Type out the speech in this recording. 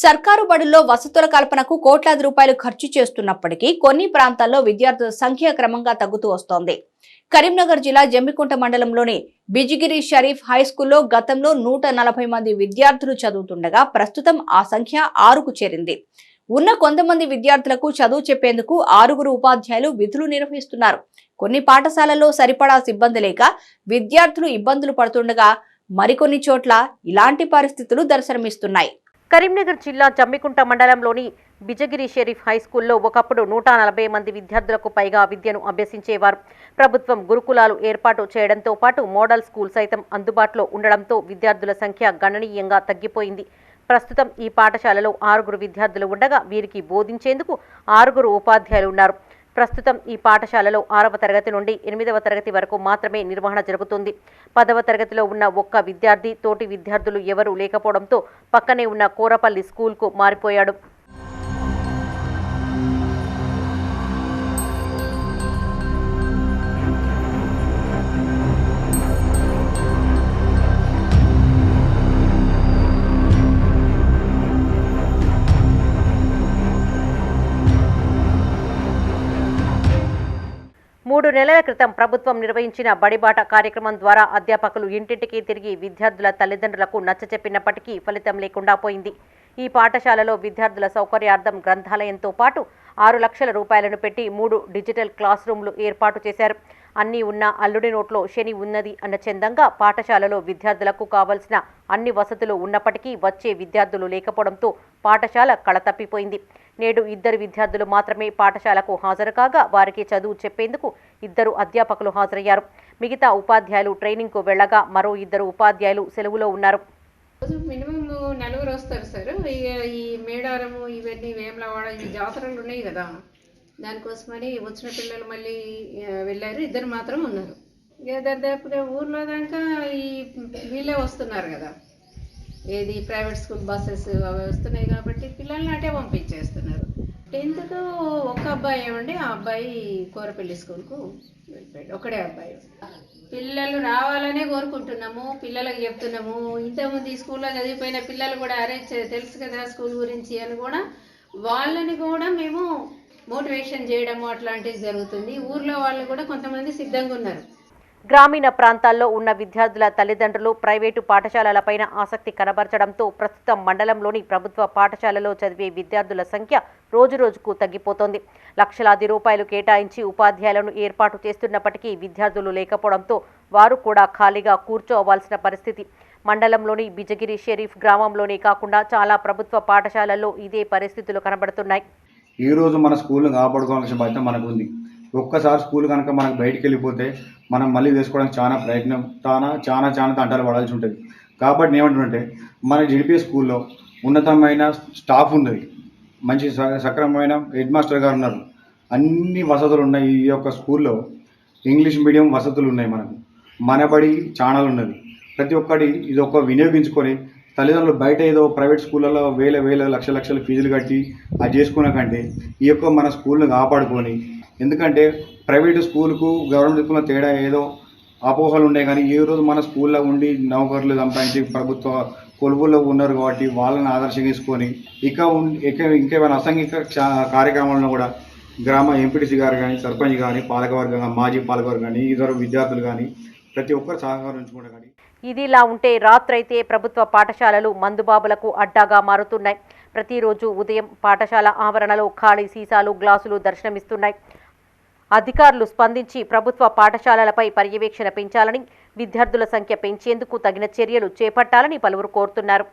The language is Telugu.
సర్కారు బడుల్లో వసతుల కల్పనకు కోట్లాది రూపాయలు ఖర్చు చేస్తున్నప్పటికీ కొన్ని ప్రాంతాల్లో విద్యార్థుల సంఖ్య క్రమంగా తగ్గుతూ వస్తోంది. కరీంనగర్ జిల్లా జమ్మికుంట మండలంలోని బిజిగిరి షరీఫ్ హై స్కూల్లో గతంలో నూట నలభై మంది విద్యార్థులు చదువుతుండగా ప్రస్తుతం ఆ సంఖ్య ఆరుకు చేరింది. ఉన్న కొంతమంది విద్యార్థులకు చదువు చెప్పేందుకు ఆరుగురు ఉపాధ్యాయులు విధులు నిర్వహిస్తున్నారు. కొన్ని పాఠశాలల్లో సరిపడా సిబ్బంది లేక విద్యార్థులు ఇబ్బందులు పడుతుండగా మరికొన్ని చోట్ల ఇలాంటి పరిస్థితులు దర్శనమిస్తున్నాయి. కరీంనగర్ జిల్లా జమ్మికుంట మండలంలోని బిజగిరి షరీఫ్ హై స్కూల్లో ఒకప్పుడు నూట నలభై మంది విద్యార్థులకు పైగా విద్యను అభ్యసించేవారు. ప్రభుత్వం గురుకులాలు ఏర్పాటు చేయడంతో పాటు మోడల్ స్కూల్ సైతం అందుబాటులో ఉండడంతో విద్యార్థుల సంఖ్య గణనీయంగా తగ్గిపోయింది. ప్రస్తుతం ఈ పాఠశాలలో ఆరుగురు విద్యార్థులు ఉండగా వీరికి బోధించేందుకు ఆరుగురు ఉపాధ్యాయులు ఉన్నారు. ప్రస్తుతం ఈ పాఠశాలలో ఆరవ తరగతి నుండి ఎనిమిదవ తరగతి వరకు మాత్రమే నిర్వహణ జరుగుతుంది. పదవ తరగతిలో ఉన్న ఒక్క విద్యార్థి తోటి విద్యార్థులు ఎవరూ లేకపోవడంతో పక్కనే ఉన్న కోరపల్లి స్కూల్కు మారిపోయాడు. మూడు నెలల క్రితం ప్రభుత్వం నిర్వహించిన బడిబాట కార్యక్రమం ద్వారా అధ్యాపకులు ఇంటింటికి తిరిగి విద్యార్థుల తల్లిదండ్రులకు నచ్చచెప్పినప్పటికీ ఫలితం లేకుండా పోయింది. ఈ పాఠశాలలో విద్యార్థుల సౌకర్యార్థం గ్రంథాలయంతో పాటు ఆరు లక్షల రూపాయలను పెట్టి మూడు డిజిటల్ క్లాస్ రూమ్లు ఏర్పాటు చేశారు. అన్నీ ఉన్న అల్లుడి నోట్లో శని ఉన్నది అన్న చందంగా పాఠశాలలో విద్యార్థులకు కావలసిన అన్ని వసతులు ఉన్నప్పటికీ వచ్చే విద్యార్థులు లేకపోవడంతో పాఠశాల కళతప్పిపోయింది నేడు ఇద్దరు విద్యార్థులు మాత్రమే పాఠశాలకు హాజరు కాగా వారికి చదువు చెప్పేందుకు ఇద్దరు అధ్యాపకులు హాజరయ్యారు. మిగతా ఉపాధ్యాయులు ట్రైనింగ్కు వెళ్ళగా మరో ఇద్దరు ఉపాధ్యాయులు సెలవులో ఉన్నారు. మినిమం నలుగురు వస్తారు సార్. ఇక ఈ మేడారము ఇవన్నీ వేములవాడ ఈ జాతరలు ఉన్నాయి కదా. దానికోసమని వచ్చిన పిల్లలు మళ్ళీ వెళ్ళారు. ఇద్దరు మాత్రం ఉన్నారు. ఇక దాదాపుగా ఊర్లో దాకా ఈ వీళ్ళే వస్తున్నారు కదా. ఏది ప్రైవేట్ స్కూల్ బస్సెస్ అవి వస్తున్నాయి కాబట్టి పిల్లల్ని అటే పంపించేస్తున్నారు. టెన్త్కు ఒక అబ్బాయి ఏమండి ఆ అబ్బాయి కోరపల్లి స్కూల్కు వెళ్ళిపోయాడు. ఒకడే అబ్బాయి. పిల్లలు రావాలనే కోరుకుంటున్నాము పిల్లలకు చెప్తున్నాము. ఇంతకుముందు ఈ స్కూల్లో చదివిపోయిన పిల్లలు కూడా అరే తెలుసు కదా స్కూల్ గురించి అని కూడా వాళ్ళని కూడా మేము మోటివేషన్ చేయడము అట్లాంటివి జరుగుతుంది. ఊర్లో వాళ్ళు కూడా కొంతమంది సిద్ధంగా ఉన్నారు. గ్రామీణ ప్రాంతాల్లో ఉన్న విద్యార్థుల తల్లిదండ్రులు ప్రైవేటు పాఠశాలలపైన ఆసక్తి కనబరచడంతో ప్రస్తుతం మండలంలోని ప్రభుత్వ పాఠశాలలో చదివే విద్యార్థుల సంఖ్య రోజురోజుకు తగ్గిపోతోంది. లక్షలాది రూపాయలు కేటాయించి ఉపాధ్యాయులను ఏర్పాటు చేస్తున్నప్పటికీ విద్యార్థులు లేకపోవడంతో వారు కూడా ఖాళీగా కూర్చోవలసిన పరిస్థితి. మండలంలోని బిజగిరి షరీఫ్ గ్రామంలోనే కాకుండా చాలా ప్రభుత్వ పాఠశాలల్లో ఇదే పరిస్థితులు కనబడుతున్నాయి. ఈ రోజు మన స్కూల్ను కాపాడుకోవాల్సిన బాధ్యత మనకు ఉంది ఒక్కసారి స్కూల్ కనుక మనకు బయటికి వెళ్ళిపోతే మనం మళ్ళీ వేసుకోవడానికి చాలా ప్రయత్నం చాలా చాలా చాలా తంటాలు పడాల్సి ఉంటుంది. కాబట్టి ఏమంటుంటే మన జిడిపి స్కూల్లో ఉన్నతమైన స్టాఫ్ ఉన్నది. మంచి స- సక్రమమైన హెడ్ మాస్టర్ గారు ఉన్నారు. అన్ని వసతులు ఉన్నాయి ఈ యొక్క స్కూల్లో. ఇంగ్లీష్ మీడియం వసతులు ఉన్నాయి మనకు. మనబడి ఛానల్ ఉన్నది. ప్రతి ఒక్కటి ఇది ఒక వినియోగించుకొని తల్లిదండ్రులు బయట ఏదో ప్రైవేట్ స్కూళ్ళలో వేల వేల లక్ష లక్షల ఫీజులు కట్టి అది చేసుకున్న కంటే ఈ యొక్క మన స్కూల్ని కాపాడుకొని ఎందుకంటే ప్రైవేటు స్కూల్కు గవర్నమెంట్ స్కూల్లో తేడా ఏదో అపోహలు ఉన్నాయి కానీ ఈ రోజు మన స్కూల్లో ఉండి నౌకర్లు సంపాదించి ప్రభుత్వ కొలువుల్లో ఉన్నారు కాబట్టి వాళ్ళని ఆదర్శంగా తీసుకొని ఇక ఇక ఇంకేమైనా అసంఘిక కార్యక్రమాలను కూడా గ్రామ ఎంపీటీసీ గారు కానీ సర్పంచ్ కానీ పాలకవర్గం మాజీ పాలకవర్గం కానీ ఇతర విద్యార్థులు కానీ ప్రతి ఒక్కరు సహకరించుకుంటారు కానీ ఇదిలా ఉంటే రాత్రైతే ప్రభుత్వ పాఠశాలలు మందుబాబులకు అడ్డాగా మారుతున్నాయి. ప్రతిరోజు ఉదయం పాఠశాల ఆవరణలో ఖాళీ సీసాలు గ్లాసులు దర్శనమిస్తున్నాయి. అధికారులు స్పందించి ప్రభుత్వ పాఠశాలలపై పర్యవేక్షణ పెంచాలని విద్యార్థుల సంఖ్య పెంచేందుకు తగిన చర్యలు చేపట్టాలని పలువురు కోరుతున్నారు.